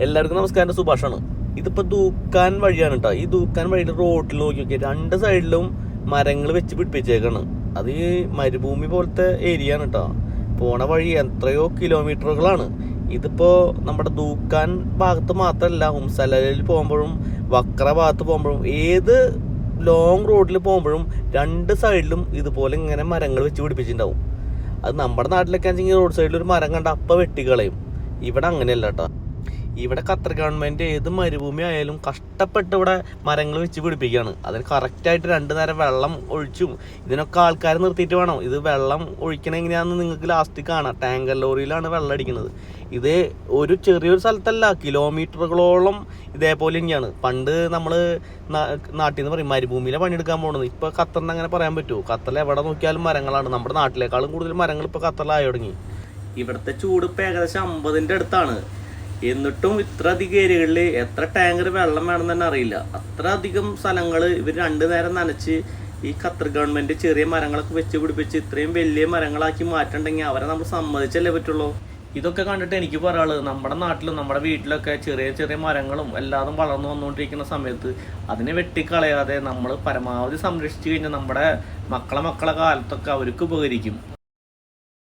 എല്ലാവർക്കും നമസ്കാരം. സുഭാഷാണ്. ഇതിപ്പോ ദൂക്കാൻ വഴിയാണ് കേട്ടോ ഈ ദൂക്കാൻ വഴിയുടെ റോഡിൽ നോക്കി നോക്കി രണ്ട് സൈഡിലും മരങ്ങൾ വെച്ച് പിടിപ്പിച്ചേക്കാണ്. അത് ഈ മരുഭൂമി പോലത്തെ ഏരിയ ആണ് കേട്ടോ പോണ വഴി എത്രയോ കിലോമീറ്ററുകളാണ് ഇതിപ്പോ നമ്മുടെ ദൂക്കാൻ ഭാഗത്ത് മാത്രമല്ല ഹുംസലയിൽ പോകുമ്പോഴും വക്ര ഭാഗത്ത് പോകുമ്പോഴും ഏത് ലോങ് റോഡിൽ പോകുമ്പോഴും രണ്ട് സൈഡിലും ഇതുപോലെ ഇങ്ങനെ മരങ്ങൾ വെച്ച് പിടിപ്പിച്ചിട്ടുണ്ടാവും. അത് നമ്മുടെ നാട്ടിലൊക്കെ ആണെങ്കിൽ റോഡ് സൈഡിൽ ഒരു മരം കണ്ട അപ്പം വെട്ടിക്കളയും. ഇവിടെ അങ്ങനെയല്ല കേട്ടോ ഇവിടെ ഖത്തർ ഗവൺമെന്റ് ഏത് മരുഭൂമി ആയാലും കഷ്ടപ്പെട്ട് ഇവിടെ മരങ്ങൾ വെച്ച് പിടിപ്പിക്കുകയാണ്. അതിന് കറക്റ്റായിട്ട് രണ്ടു നേരം വെള്ളം ഒഴിച്ചും ഇതിനൊക്കെ ആൾക്കാരെ നിർത്തിയിട്ട് വേണം. ഇത് വെള്ളം ഒഴിക്കണ എങ്ങനെയാണെന്ന് നിങ്ങൾക്ക് ലാസ്റ്റ് കാണാം. ടാങ്കർ ലോറിയിലാണ് വെള്ളം അടിക്കുന്നത്. ഇത് ഒരു ചെറിയൊരു സ്ഥലത്തല്ല കിലോമീറ്ററുകളോളം ഇതേപോലെ തന്നെയാണ്. പണ്ട് നമ്മൾ നാട്ടിൽ നിന്ന് പറയും മരുഭൂമിയിലെ പണിയെടുക്കാൻ പോകുന്നത് ഇപ്പൊ ഖത്തറിന് അങ്ങനെ പറയാൻ പറ്റുമോ? ഖത്തറിൽ എവിടെ നോക്കിയാലും മരങ്ങളാണ്. നമ്മുടെ നാട്ടിലേക്കാളും കൂടുതൽ മരങ്ങൾ ഇപ്പൊ ഖത്തറിലായി തുടങ്ങി. ഇവിടുത്തെ ചൂട് ഇപ്പൊ ഏകദേശം അമ്പതിന്റെ അടുത്താണ്. എന്നിട്ടും ഇത്ര അധികം ഏരിയകളിൽ എത്ര ടാങ്കർ വെള്ളം വേണം തന്നെ അറിയില്ല. അത്ര അധികം സ്ഥലങ്ങൾ ഇവർ രണ്ടു നേരം നനച്ച് ഈ ഖത്തർ ഗവൺമെന്റ് ചെറിയ മരങ്ങളൊക്കെ വെച്ച് പിടിപ്പിച്ച് ഇത്രയും വലിയ മരങ്ങളാക്കി മാറ്റണ്ടെങ്കിൽ അവരെ നമ്മൾ സമ്മതിച്ചല്ലേ പറ്റുള്ളൂ? ഇതൊക്കെ കണ്ടിട്ട് എനിക്ക് പറയാനുള്ളത് നമ്മുടെ നാട്ടിലും നമ്മുടെ വീട്ടിലൊക്കെ ചെറിയ ചെറിയ മരങ്ങളും എല്ലാതും വളർന്നു വന്നുകൊണ്ടിരിക്കുന്ന സമയത്ത് അതിനെ വെട്ടിക്കളയാതെ നമ്മൾ പരമാവധി സംരക്ഷിച്ചു കഴിഞ്ഞാൽ നമ്മുടെ മക്കളെ മക്കളെ കാലത്തൊക്കെ അവർക്ക് ഉപകരിക്കും.